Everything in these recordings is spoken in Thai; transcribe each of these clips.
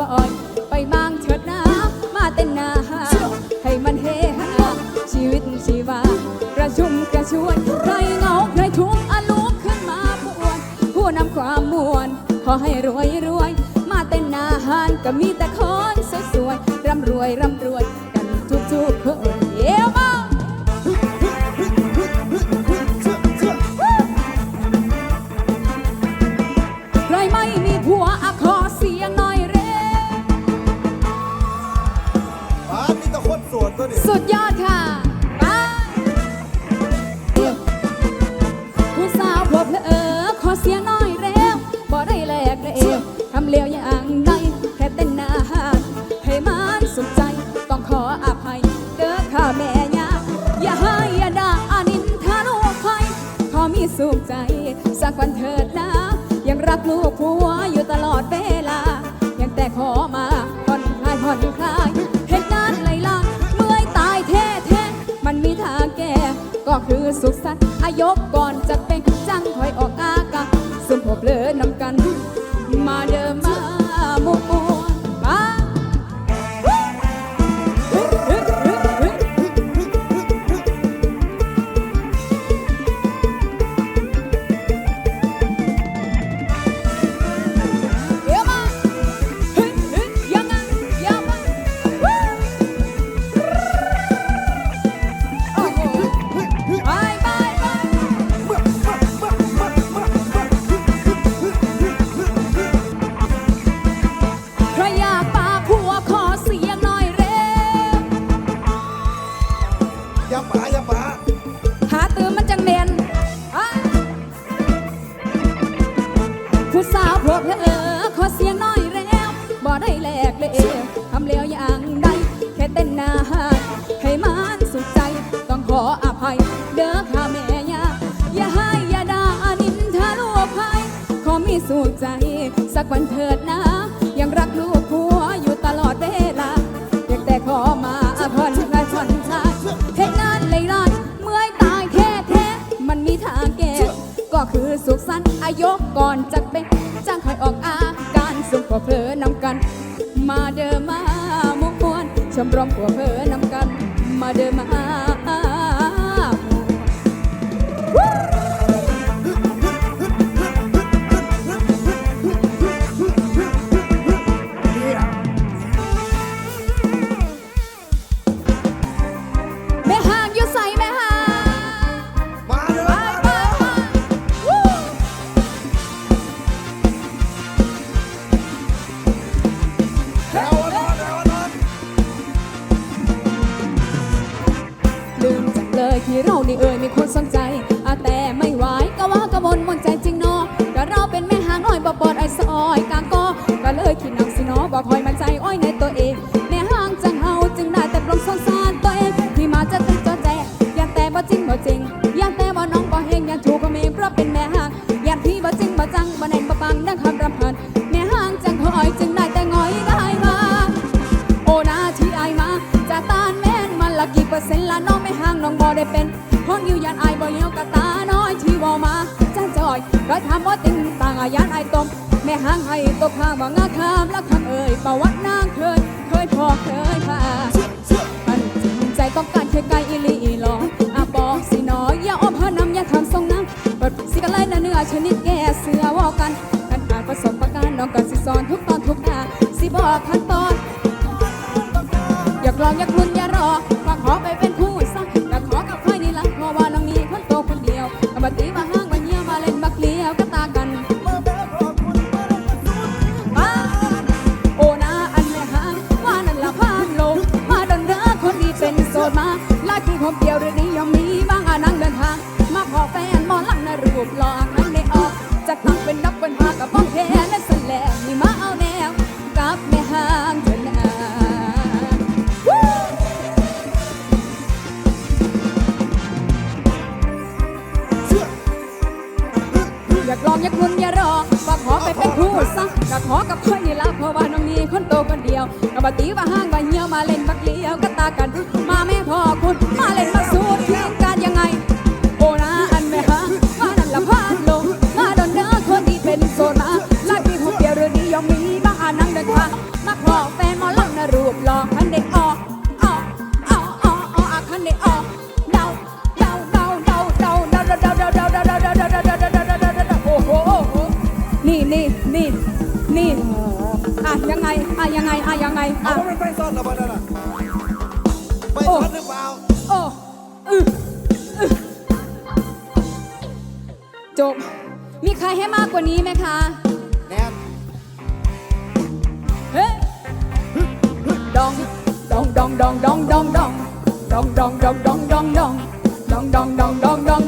บ่อยไปบางเถิดนะมาเต้นหน้าให้มันเฮฮาชีวิตชีวาประชุมกระชวนใครเงาใครทุกข์อลุกขึ้นมาปวนผู้นำความมวลขอให้รวยรวย มาเต้นหน้าหานก็มีแต่คนสวยร่ำรวยร่ำรวย ผู้สาวพวกเธอขอเสียงน้อยแล้วบ่ได้แหลกเลยทำแล้วอย่างใดแค่เต้นหน้าให้มันสุดใจต้องขออภัย เด้อค่ะแม่ยาอย่าให้อย่าด่านินทาลูกภัยขอมีสุขใจ สักวันเถิดนะ ยังรักลูกผัวอยู่ตลอดเวลาเพียงแต่ขอมาอภัยคลายผ่อนคลายเห็นนานเลยร้านเมื่อตายแท้แท้มันมีทางแก้ก็คือสุขสัน อายกก่อนจักเป็นจ้างคอยออกอาการสุ่มพอเพลอนำกัน มาเดิมมามุกมวนชมรมพอเพลอนำกัน มาเดิมมา ซอยกางก็ก็เลยคิดนังสิเนาอบอกคอยมั่นใจอ้อยในตัวเอง บ่ตีบ่ห้างบ่เหี่ยวมาเล่นบักเลี้ยวกะตากันมาไม่พอคุณ ไงอะยังไงอะยังไงอะเาเปไฟซ่อนเหรอบ้ล่นไฟซ่อนหรือเปล่าโอ้จบ มีใครให้มากกว่านี้ไหมคะ แนนเฮ้ยดองดองดองดองดองดองดองดองดองดองดองดองดองดองดองดอง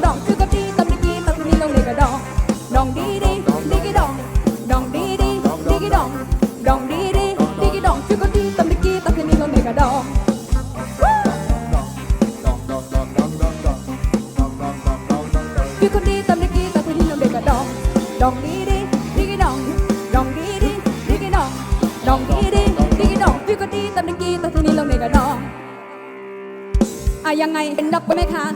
ก็ไหมคะ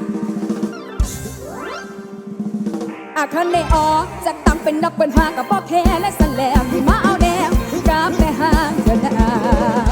อาคันในออจากตังเป็นนักเป็นหางกับบอกแค่และสแลมที่มาเอาแดงกราบแต่หางกันนะ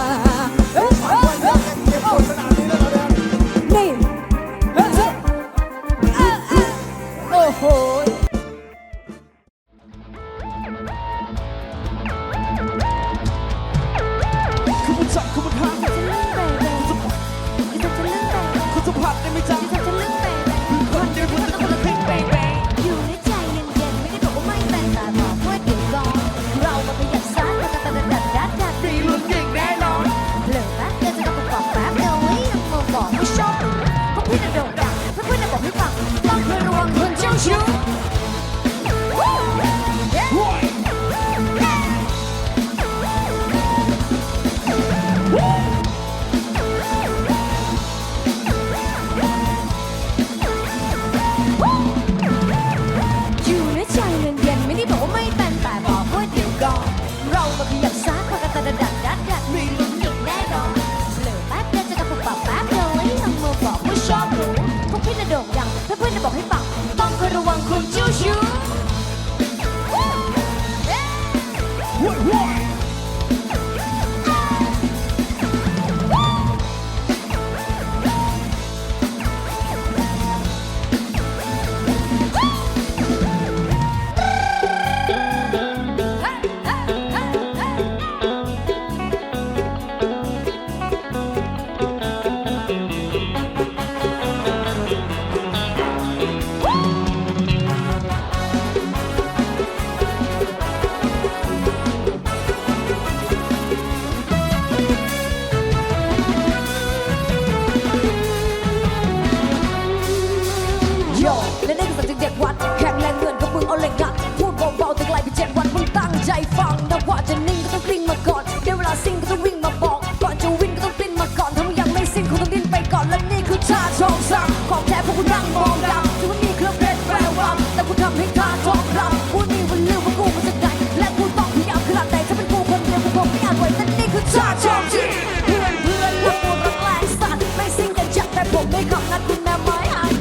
าทองซ้ำของแท้พวกคุณนั่งมองดำถึงมันมีเครื่องเพชรแปลว่าแต่คุณทำให้ท่าทองรำคุณมีวันลืมว่ากูมาจากไหนและคุณต้องพยายามขนาดไหนถ้าเป็นกูคนเดียวกูคงไม่อาจไหวแต่นี่คือท่าทองจริงเพื่อนเพื่อนและพวกรักแรงสัตว์ไม่ซิ่งกันจัดแต่ผมไม่ขับนัดคุณแม่ไม้อ่าน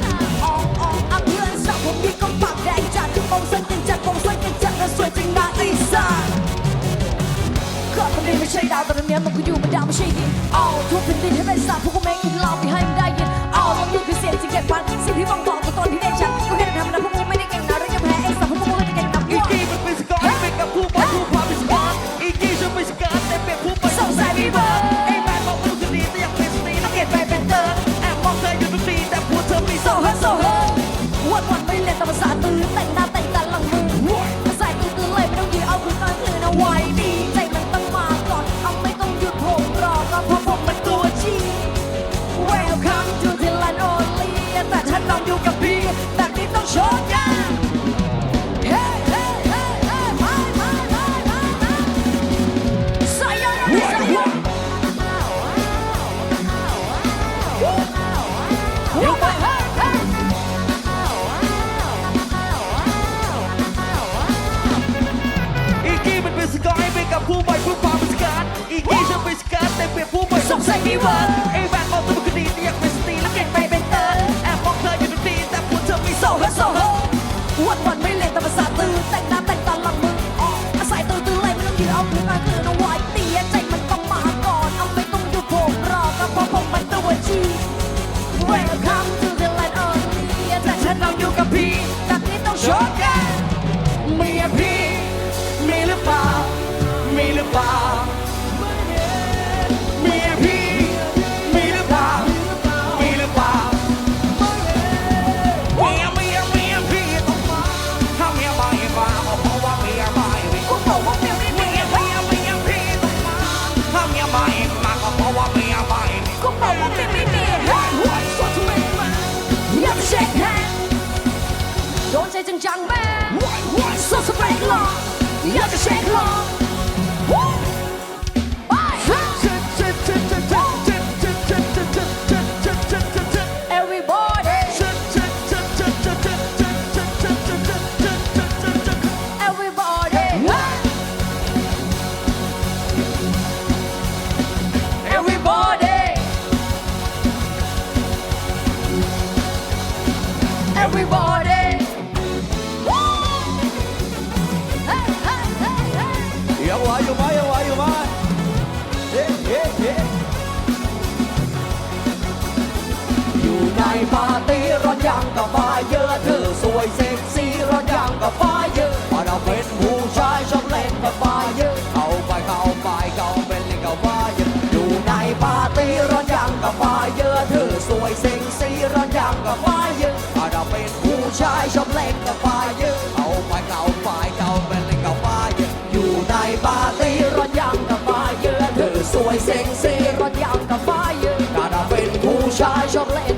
อ๋ออ๋ออะเพื่อนสาวผมมีก็ปากแดงจัดมองสั้นกันจัดมองสั้นกันจัดและสวยจริงนะอีสานครอบครัวนี้ไม่ใช่ดาวแต่เรื่องนี้มันก็อยู่ไม่ดาวไม่ใช่ดินเอทุกเพื่นดินให้เป็นสาวพวกกูไม่กินเหล้าไม่ให้ จะเก็บวันสิ่งที่มองบอก มีเไอแบงค์ออตัวมันคดีแต่อยากเป็นสตแล้วเก่งไปเป็นเติร์แอบมองเธออยู่ทุกทีแต่พูดเธอมีโซ่และโซ่วันวันไม่เล่แต่ภาษาตื่นแต่งหน้าแต่งตาหลังมือออกอาศัยตื่นตื่นเลยไม่ต้องยืนเอามือมาคืน้องไว้ตีใจมันต้องมาก่อไม่ต้องอยู่ผมรอก็เพรผมมันตัวจีเวลคัมทูเดอะไลท์ออนเมียแต่ฉันเราอยู่กับพี่แบบนี้ต้องชว์กันมียพีมีหรือเปล่ามีหรือเปล่า 要就随风。 ซ็งซี่ก็ยังกับฟ้ายืนการเป็นผู้ชายชอบเล่น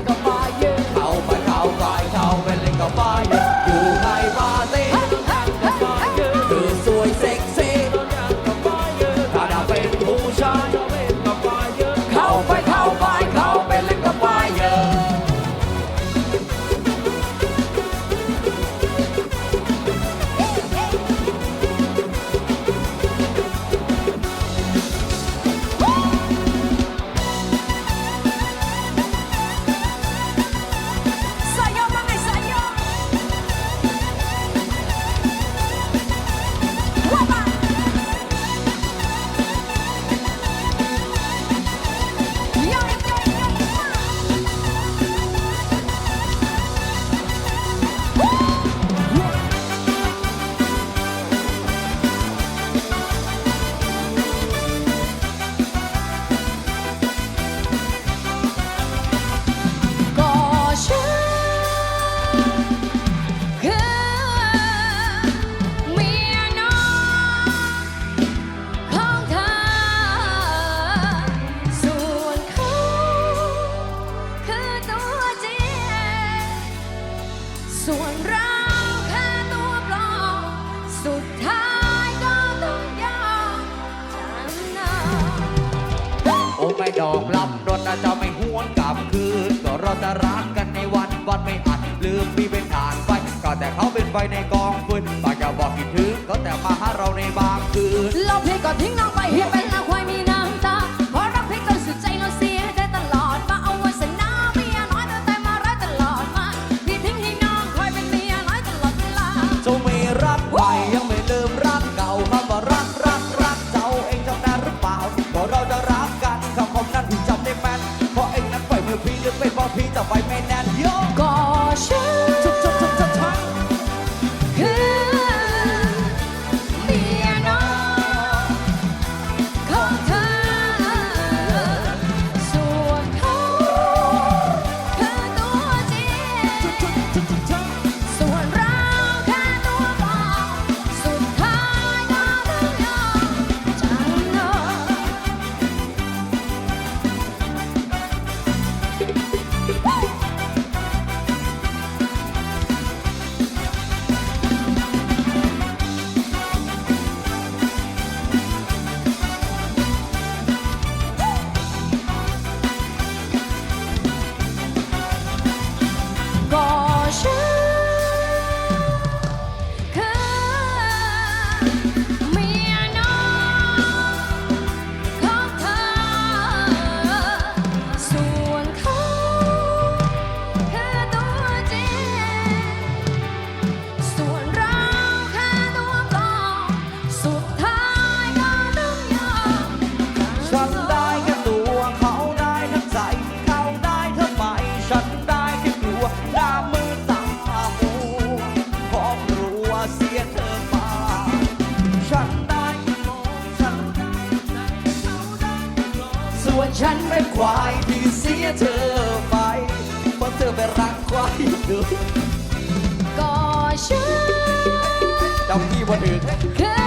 敢拼呐！ จำที่บ่ถือ คือ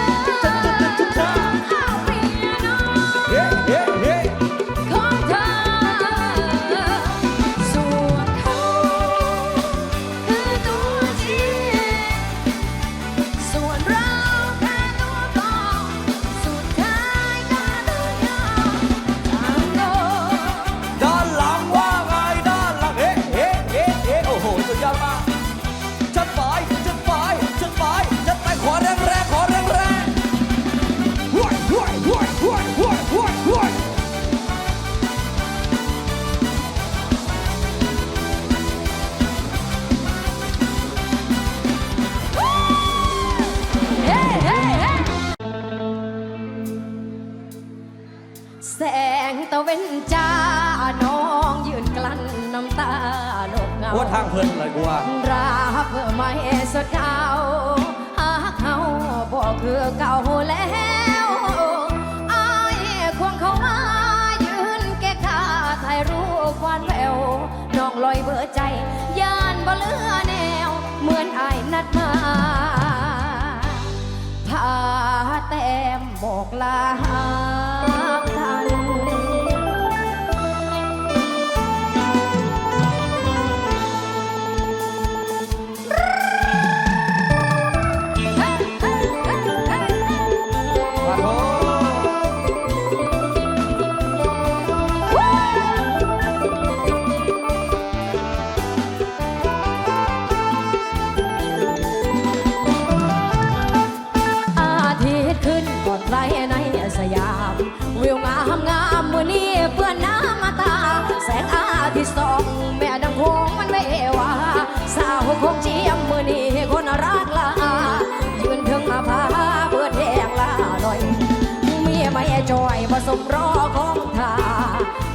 ลา รอของทา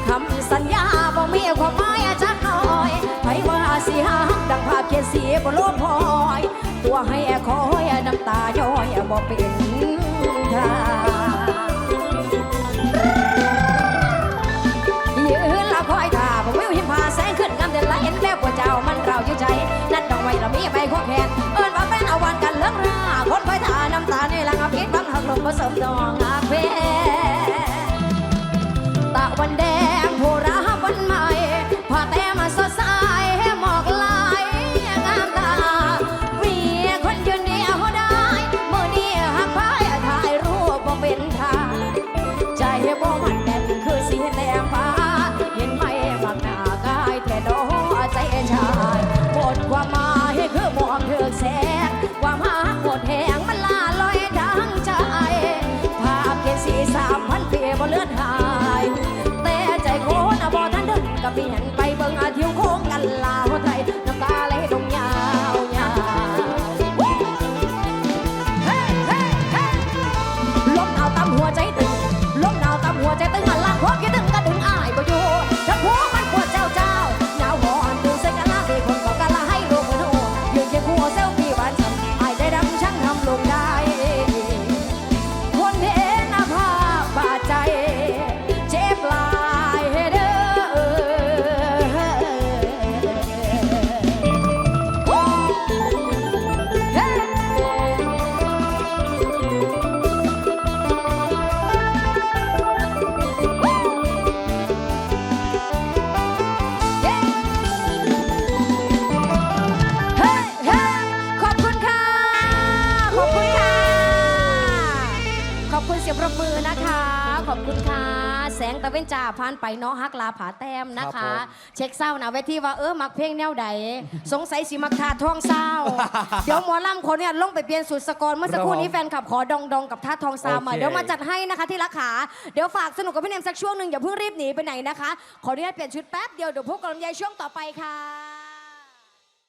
คำสัญญาบ่มีความหมายจักหน่อยไผว่าสิหักดังภาพเขียนสีบ่ลบพอย ตัวให้คอยน้ำตาย้อยบ่เป็นทายืนละคอยทาบ่วิวหิมพาแสงขึ้นงามเด่นละเห็นแล้วกว่าเจ้ามันเราอยู่ใจ นั่นดอกไม้เรามีไปขวแขนเอิ้นว่าเป็นอาวันกันเลิกราคนคอยทาน้ำตาในหลังอาพิษบังหักลมผสมดอย เป็นจ่าผ่านไปน้องฮักลาผาแต้มนะคะ เช็คเศร้านะเวทีว่าเออมักเพลงแนวใดสงสัยสีมักทาทองเศร้า เดี๋ยวหมอลำคนเนี่ยลงไปเปลี่ยนสุดสกอร์เมื่อสักครู่นี้แฟนคลับขอดองดองกับท่าทองซามาเดี๋ยวมาจัดให้นะคะที่รักขาเดี๋ยวฝากสนุกกับพี่เนมสักช่วงหนึ่งอย่าเพิ่งรีบหนีไปไหนนะคะ ขออนุญาตเปลี่ยนชุดแป๊บเดียวเดี๋ยวพบกับลำไยช่วงต่อไปค่ะ